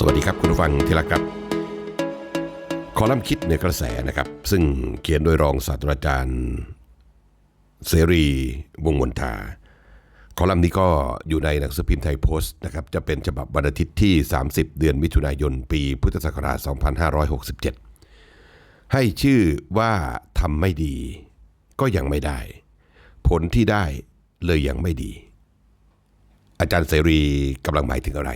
สวัสดีครับคุณผู้ฟังที่รักครับ คอลัมน์คิดในกระแสนะครับ ซึ่งเขียนโดยรองศาสตราจารย์ เสรีวงศ์มนทา คอลัมน์นี้ก็อยู่ในหนังสือพิมพ์ไทยโพสต์นะครับ จะเป็นฉบับวันอาทิตย์ที่ 30 เดือนมิถุนายน ปีพุทธศักราช 2567 ให้ชื่อว่าทำไม่ดีก็ยังไม่ได้ ผลที่ได้เลยยังไม่ดี อาจารย์เสรีกำลังหมายถึงอะไร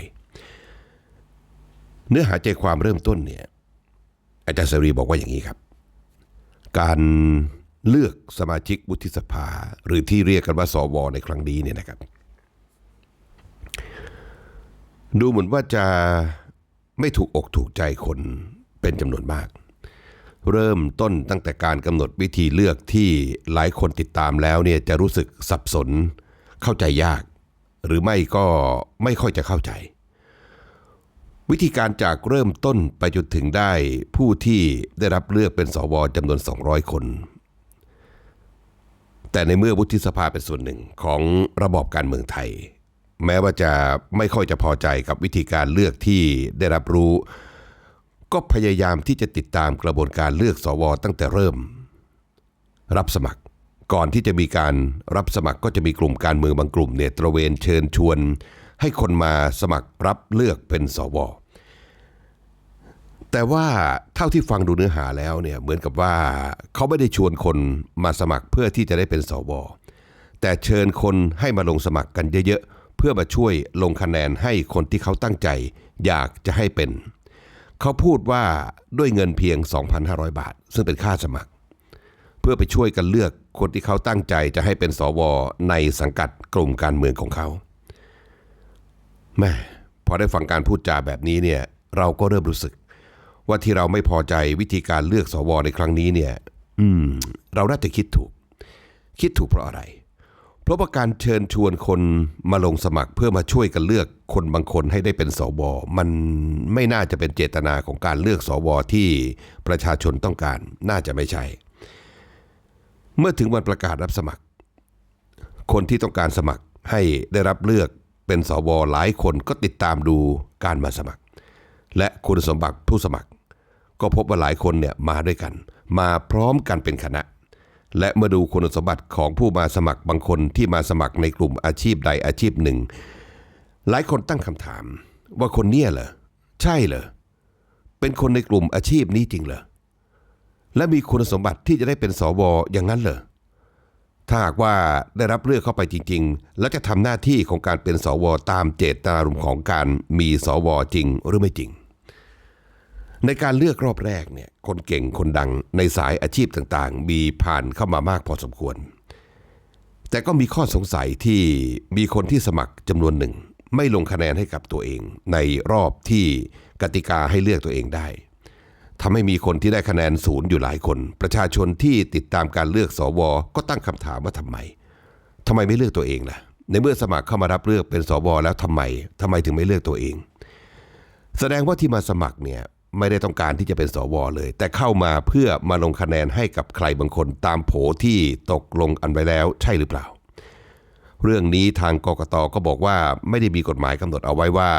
เนื้อหาใจความเริ่มต้นเนี่ยอาจารย์เสรีบอกว่าอย่างนี้ครับ การเลือกสมาชิกวุฒิสภา หรือที่เรียกกันว่าสวในครั้งนี้เนี่ยนะครับ ดูเหมือนว่าจะไม่ถูกอกถูกใจคนเป็นจำนวนมาก เริ่มต้นตั้งแต่การกำหนดวิธีเลือกที่หลายคนติดตามแล้วเนี่ยจะรู้สึกสับสน เข้าใจยาก หรือไม่ก็ไม่ค่อยจะเข้าใจ วิธีการจากเริ่มต้นไปจนถึงได้ผู้ที่ได้รับเลือกเป็นสวจำนวน 200 คน แต่ในเมื่อวุฒิสภาเป็นส่วนหนึ่งของระบอบการเมืองไทย แม้ว่าจะไม่ค่อยจะพอใจกับวิธีการเลือกที่ได้รับรู้ ก็พยายามที่จะติดตามกระบวนการเลือกสวตั้งแต่เริ่ม รับสมัครก่อนที่จะมีการรับสมัครก็จะมีกลุ่มการเมืองบางกลุ่มเนี่ยตระเวนเชิญชวน ให้คนมาสมัครรับเลือกเป็นสว แต่ว่าเท่าที่ฟังดูเนื้อหาแล้วเนี่ยเหมือนกับว่าเขาไม่ได้ชวนคนมาสมัครเพื่อที่จะได้เป็นสวแต่เชิญคนให้มาลงสมัครกันเยอะๆ เพื่อมาช่วยลงคะแนนให้คนที่เขาตั้งใจ อยากจะให้เป็น เขาพูดว่าด้วยเงินเพียง 2,500 บาท ซึ่งเป็นค่าสมัคร เพื่อไปช่วยกันเลือกคนที่เขาตั้งใจจะให้เป็นสวในสังกัดกลุ่มการเมืองของเขาแม่พอได้ฟังการพูดจาแบบนี้เนี่ยเราก็เริ่มรู้สึก ว่าที่เราไม่พอใจวิธีการเลือกสวในครั้งนี้เนี่ยอืมเราน่าจะคิดถูก คิดถูกเพราะอะไร เพราะว่าการเชิญชวนคนมาลงสมัครเพื่อมาช่วยกันเลือกคนบางคนให้ได้เป็นสวมันไม่น่าจะเป็นเจตนาของการเลือกสวที่ประชาชนต้องการ น่าจะไม่ใช่ เมื่อถึงวันประกาศรับสมัคร คนที่ต้องการสมัครให้ได้รับเลือกเป็นสวหลายคนก็ติดตามดูการมาสมัคร และคุณสมบัติผู้สมัคร ก็พบว่าหลายคนเนี่ยมาด้วยกัน มาพร้อมกันเป็นคณะ และเมื่อดูคุณสมบัติของผู้มาสมัครบางคนที่มาสมัครในกลุ่มอาชีพใดอาชีพหนึ่ง หลายคนตั้งคำถาม ว่าคนเนี้ยเหรอใช่เหรอเป็นคนในกลุ่มอาชีพนี้จริงเหรอและมีคุณสมบัติที่จะได้เป็นสวอย่างนั้นเหรอถ้าหากว่าได้รับเลือกเข้าไปจริง ๆ แล้วจะทำหน้าที่ของการเป็นสวตามเจตนารมณ์ของการมีสวจริงหรือไม่จริง ในการเลือกรอบแรกเนี่ยคนเก่งคนดังในสายอาชีพต่างๆ มีผ่านเข้ามามากพอสมควร แต่ก็มีข้อสงสัยที่มีคนที่สมัครจำนวนหนึ่ง ไม่ลงคะแนนให้กับตัวเอง ในรอบที่กติกาให้เลือกตัวเองได้ทำให้มีคนที่ได้คะแนนศูนย์อยู่หลายคน ประชาชนที่ติดตามการเลือกสว ก็ตั้งคำถามว่าทำไมทำไมไม่เลือกตัวเองล่ะ ในเมื่อสมัครเข้ามารับเลือกเป็นสว แล้วทำไมทำไมถึงไม่เลือกตัวเอง แสดงว่าที่มาสมัครเนี่ย ไม่ได้ต้องการที่จะเป็นสวเลย แต่เข้ามาเพื่อมาลงคะแนนให้กับใครบางคนตามโผที่ตกลงอันไว้แล้วใช่หรือเปล่า เรื่องนี้ทางกกตก็บอกว่าไม่ได้มีกฎหมายกำหนดเอาไว้ว่า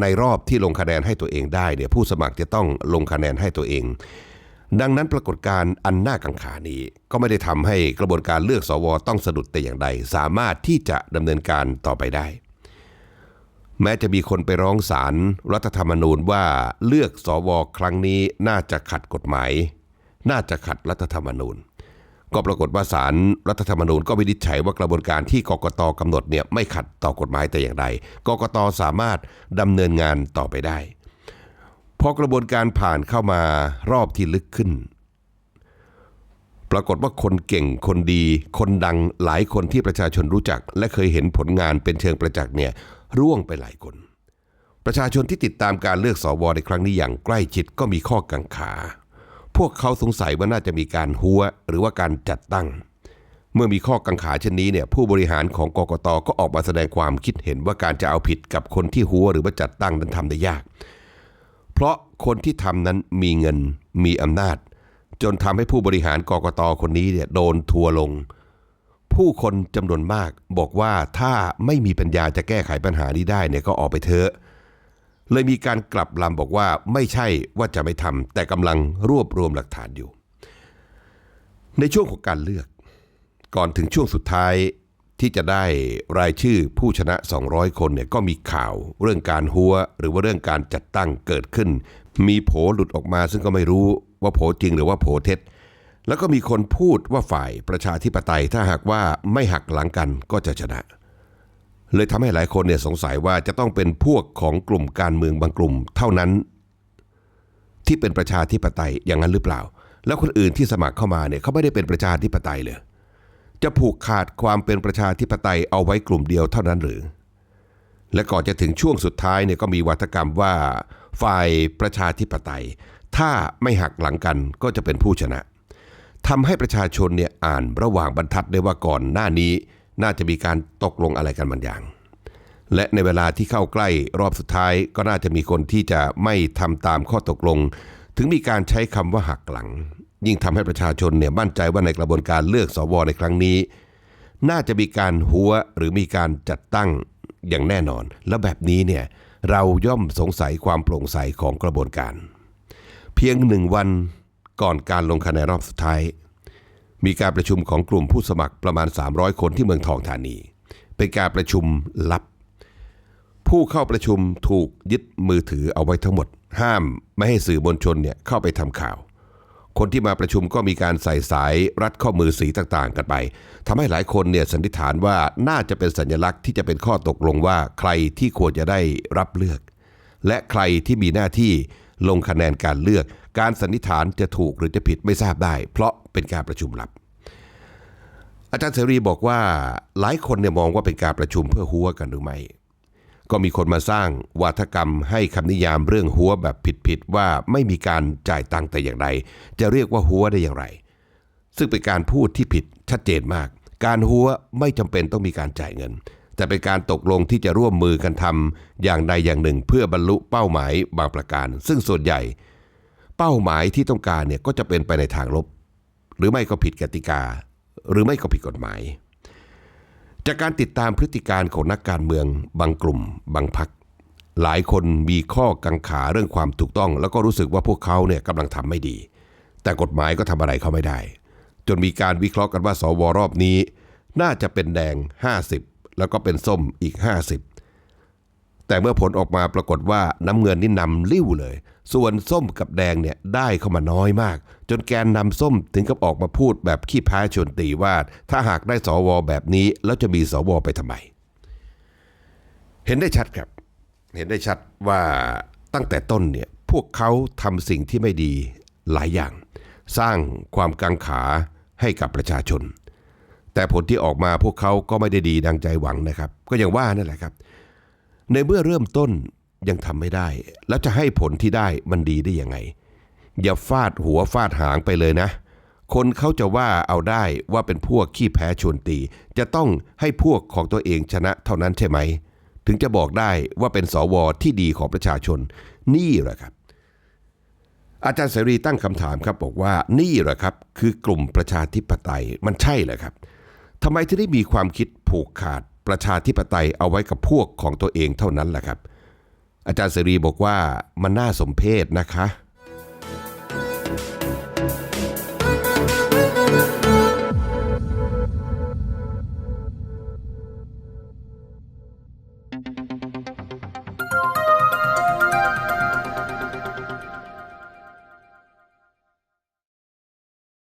ในรอบที่ลงคะแนนให้ตัวเองได้เนี่ยผู้สมัครจะต้องลงคะแนนให้ตัวเอง ดังนั้นปรากฏการณ์อันน่ากังขานี้ ก็ไม่ได้ทำให้กระบวนการเลือกสวต้องสะดุดแต่อย่างใด สามารถที่จะดำเนินการต่อไปได้ แม้จะมีคนไปร้องศาลรรัฐธรรมนูญว่าเลือกสวครั้งนี้น่าจะขัดกฎหมาย น่าจะขัดรัฐธรรมนูญ ก็ปรากฏว่าศาลรรัฐธรรมนูญก็วินิจฉัยว่ากระบวนการที่กกตกำหนดเนี่ยไม่ขัดต่อกฎหมายแต่อย่างใดกกตสามารถดำเนินงานต่อไปได้พอกระบวนการผ่านเข้ามารอบที่ลึกขึ้น ปรากฏว่าคนเก่งคนดี คนดังหลายคนที่ประชาชนรู้จัก และเคยเห็นผลงานเป็นเชิงประจักษ์เนี่ย ร่วงไปหลายคน ประชาชนที่ติดตามการเลือกสวในครั้งนี้อย่างใกล้ชิดก็มีข้อกังขา พวกเขาสงสัยว่าน่าจะมีการหัวหรือว่าการจัดตั้ง เมื่อมีข้อกังขาเช่นนี้เนี่ยผู้บริหารของกกตก็ออกมาแสดงความคิดเห็นว่าการจะเอาผิดกับคนที่หัวหรือว่าจัดตั้งนั้นทำได้ยาก เพราะคนที่ทำนั้นมีเงินมีอำนาจ จนทำให้ผู้บริหารกกตคนนี้เนี่ยโดนทัวลง ผู้คนจำนวนมากบอกว่าถ้าไม่มีปัญญาจะแก้ไขปัญหานี้ได้เนี่ยก็ออกไปเถอะเลยมีการกลับลำบอกว่าไม่ใช่ว่าจะไม่ทำแต่กำลังรวบรวมหลักฐานอยู่ ในช่วงของการเลือก ก่อนถึงช่วงสุดท้ายที่จะได้รายชื่อผู้ชนะ 200 คนเนี่ยก็มีข่าวเรื่องการหัว หรือว่าเรื่องการจัดตั้งเกิดขึ้น มีโผหลุดออกมาซึ่งก็ไม่รู้ว่าโผจริงหรือว่าโผเท็จ แล้วก็มีคนพูดว่าฝ่ายประชาธิปไตยถ้าหากว่าไม่หักหลังกันก็จะชนะ เลยทำให้หลายคนเนี่ยสงสัยว่าจะต้องเป็นพวกของกลุ่มการเมืองบางกลุ่มเท่านั้น ที่เป็นประชาธิปไตยอย่างนั้นหรือเปล่า แล้วคนอื่นที่สมัครเข้ามาเนี่ยเขาไม่ได้เป็นประชาธิปไตยเลยจะผูกขาดความเป็นประชาธิปไตยเอาไว้กลุ่มเดียวเท่านั้นหรือ และก่อนจะถึงช่วงสุดท้ายเนี่ยก็มีวัฒกรรมว่า ฝ่ายประชาธิปไตย ถ้าไม่หักหลังกันก็จะเป็นผู้ชนะ ทำให้ประชาชนเนี่ยอ่านระหว่างบรรทัดได้ว่าก่อนหน้านี้น่าจะมีการตกลงอะไรกันบางอย่าง และในเวลาที่เข้าใกล้รอบสุดท้ายก็น่าจะมีคนที่จะไม่ทำตามข้อตกลง ถึงมีการใช้คำว่าหักหลัง ยิ่งทำให้ประชาชนเนี่ยมั่นใจว่าในกระบวนการเลือกสวในครั้งนี้ น่าจะมีการหัวหรือมีการจัดตั้งอย่างแน่นอน และแบบนี้เนี่ยเราย่อมสงสัยความโปร่งใสของกระบวนการ เพียงหนึ่งวัน ก่อนการลงคะแนนรอบสุดท้าย มีการประชุมของกลุ่มผู้สมัครประมาณ 300 คนที่เมืองทองธานี เป็นการประชุมลับ ผู้เข้าประชุมถูกยึดมือถือเอาไว้ทั้งหมด ห้ามไม่ให้สื่อมวลชนเนี่ยเข้าไปทำข่าว คนที่มาประชุมก็มีการใส่สายรัดข้อมือสีต่างๆ กันไปทำให้หลายคนเนี่ยสันนิษฐานว่าน่าจะเป็นสัญลักษณ์ที่จะเป็นข้อตกลงว่าใครที่ควรจะได้รับเลือก และใครที่มีหน้าที่ลงคะแนนการเลือก การสันนิษฐานจะถูกหรือจะผิดไม่ทราบได้ เพราะเป็นการประชุมลับ อาจารย์เสรีบอกว่าหลายคนเนี่ยมองว่าเป็นการประชุมเพื่อหัวกันหรือไม่ก็มีคนมาสร้างวาทกรรมให้คำนิยามเรื่องหัวแบบผิดๆว่าไม่มีการจ่ายตังค์แต่อย่างใดจะเรียกว่าหัวได้อย่างไร ซึ่งเป็นการพูดที่ผิดชัดเจนมาก การหัวไม่จำเป็นต้องมีการจ่ายเงิน แต่เป็นการตกลงที่จะร่วมมือกันทำอย่างใดอย่างหนึ่งเพื่อบรรลุเป้าหมายบางประการ ซึ่งส่วนใหญ่ เป้าหมายที่ต้องการเนี่ยก็จะเป็นไปในทางลบ หรือไม่ก็ผิดกติกา หรือไม่ก็ผิดกฎหมาย จากการติดตามพฤติการของนักการเมือง บางกลุ่ม บางพัก หลายคนมีข้อกังขาเรื่องความถูกต้อง แล้วก็รู้สึกว่าพวกเขาเนี่ยกำลังทำไม่ดี แต่กฎหมายก็ทำอะไรเขาไม่ได้ จนมีการวิเคราะห์กันว่าสวรอบนี้ น่าจะเป็นแดง 50 แล้วก็เป็นส้มอีก 50 แต่เมื่อผลออกมาปรากฏว่าน้ำเงินนี่นำลิ้วเลย ส่วนส้มกับแดงเนี่ยได้เข้ามาน้อยมาก จนแกนนำส้มถึงกับออกมาพูดแบบขี้แพ้ชวนตีว่า ถ้าหากได้สวแบบนี้ แล้วจะมีสวไปทำไม เห็นได้ชัดครับ เห็นได้ชัดว่าตั้งแต่ต้นเนี่ยพวกเขาทำสิ่งที่ไม่ดีหลายอย่าง สร้างความกังขาให้กับประชาชน แต่ผลที่ออกมาพวกเขาก็ไม่ได้ดีดังใจหวังนะครับ ก็อย่างว่านั่นแหละครับ ในเมื่อเริ่มต้นยังทำไม่ได้ แล้วจะให้ผลที่ได้มันดีได้ยังไง อย่าฟาดหัวฟาดหางไปเลยนะ คนเขาจะว่าเอาได้ว่าเป็นพวกขี้แพ้ชวนตี จะต้องให้พวกของตัวเองชนะเท่านั้นใช่ไหม ถึงจะบอกได้ว่าเป็นสวที่ดีของประชาชน นี่แหละครับ อาจารย์เสรีตั้งคำถามครับบอกว่านี่แหละครับ คือกลุ่มประชาธิปไตยมันใช่เหรอครับทำไมถึงได้มีความคิดผูกขาด ประชาธิปไตยเอาไว้กับพวกของตัวเองเท่านั้นแหละครับ อาจารย์เสรีบอกว่ามันน่าสมเพชนะคะ